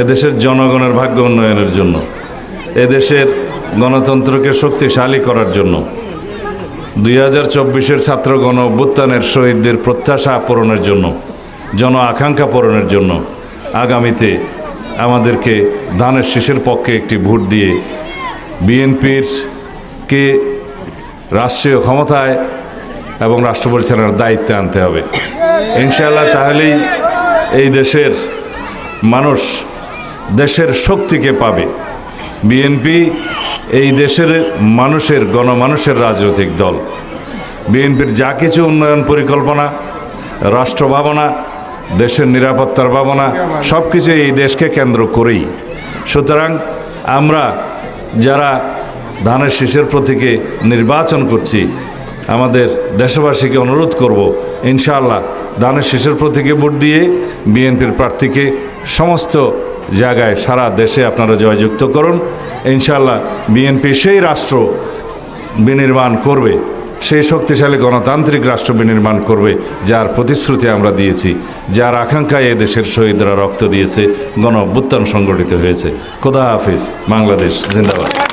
এদেশের জনগণের ভাগ্য উন্নয়নের জন্য, এদেশের গণতন্ত্রকে শক্তিশালী করার জন্য। দুই হাজার চব্বিশের ছাত্র গণ অভ্যুত্থানের শহীদদের প্রত্যাশা পূরণের জন্য, জন আকাঙ্ক্ষা পূরণের জন্য আগামীতে আমাদেরকে ধানের শীষের পক্ষে একটি ভোট দিয়ে বিএনপির কে রাষ্ট্রীয় ক্ষমতায় এবং রাষ্ট্র পরিচালনার দায়িত্বে আনতে হবে। ইনশাআল্লাহ তাহলেই এই দেশের মানুষ দেশের শক্তিকে পাবে। বিএনপি এই দেশের মানুষের, গণমানুষের রাজনৈতিক দল। বিএনপির যা কিছু উন্নয়ন পরিকল্পনা, রাষ্ট্র ভাবনা, দেশের নিরাপত্তার ভাবনা সব কিছু এই দেশকে কেন্দ্র করেই। সুতরাং আমরা যারা ধানের শীষের প্রতীকে নির্বাচন করছি, আমাদের দেশবাসীকে অনুরোধ করব, ইনশাআল্লাহ ধানের শীষের প্রতীকে ভোট দিয়ে বিএনপির প্রার্থীকে সমস্ত জায়গায় সারা দেশে আপনারা জয়যুক্ত করুন। ইনশাল্লাহ বিএনপি সেই রাষ্ট্র বিনির্মাণ করবে, সেই শক্তিশালী গণতান্ত্রিক রাষ্ট্র বিনির্মাণ করবে যার প্রতিশ্রুতি আমরা দিয়েছি, যার আকাঙ্ক্ষায় এ দেশের শহীদরা রক্ত দিয়েছে গণ অভ্যুত্থান সংগঠিত হয়েছে। খোদা হাফিজ, বাংলাদেশ, জিন্দাবাদ।